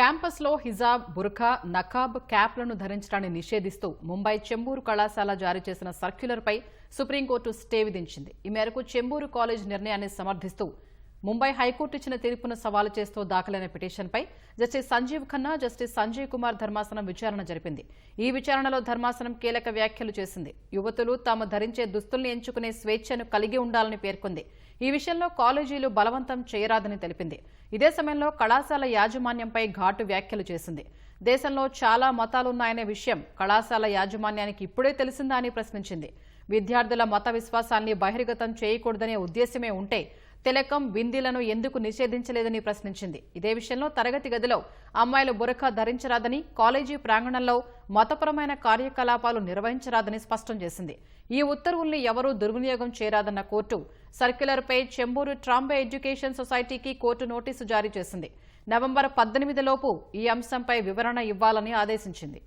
క్యాంపస్లో హిజాబ్ బుర్ఖా నకాబ్ క్యాప్లను ధరించడాన్ని నిషేధిస్తూ ముంబై చెంబూరు కళాశాల జారీ చేసిన సర్క్యులర్పై సుప్రీంకోర్టు స్టే విధించింది. ఈ మేరకు చెంబూరు కాలేజ్ నిర్ణయాన్ని సమర్థిస్తూ ముంబై హైకోర్టు ఇచ్చిన తీర్పును సవాలు చేస్తూ దాఖలైన పిటిషన్పై జస్టిస్ సంజీవ్ ఖన్నా జస్టిస్ సంజయ్ కుమార్ ధర్మాసనం విచారణ జరిపింది. ఈ విచారణలో ధర్మాసనం కీలక వ్యాఖ్యలు చేసింది. యువతులు తాము ధరించే దుస్తుల్ని ఎంచుకునే స్వేచ్ఛను కలిగి ఉండాలని పేర్కొంది. ఈ విషయంలో కాలేజీలు బలవంతం చేయరాదని తెలిపింది. ఇదే సమయంలో కళాశాల యాజమాన్యంపై ఘాటు వ్యాఖ్యలు చేసింది. దేశంలో చాలా మతాలున్నాయనే విషయం కళాశాల యాజమాన్యానికి ఇప్పుడే తెలిసిందా అని ప్రశ్నించింది. విద్యార్థుల మత విశ్వాసాన్ని బహిర్గతం చేయకూడదనే ఉద్దేశమే ఉంటే తిలకం బిందీలను ఎందుకు నిషేధించలేదని ప్రశ్నించింది. ఇదే విషయంలో తరగతి గదిలో అమ్మాయిలు బురఖా ధరించరాదని కాలేజీ ప్రాంగణంలో మతపరమైన కార్యకలాపాలు నిర్వహించరాదని స్పష్టం చేసింది. ఈ ఉత్తర్వుల్ని ఎవరూ దుర్వినియోగం చేయరాదన్న కోర్టు సర్క్యులర్పై చెంబూరు ట్రాంబే ఎడ్యుకేషన్ సొసైటీకి కోర్టు నోటీసు జారీ చేసింది. నవంబర్ పద్దెనిమిదిలోపు ఈ అంశంపై వివరణ ఇవ్వాలని ఆదేశించింది.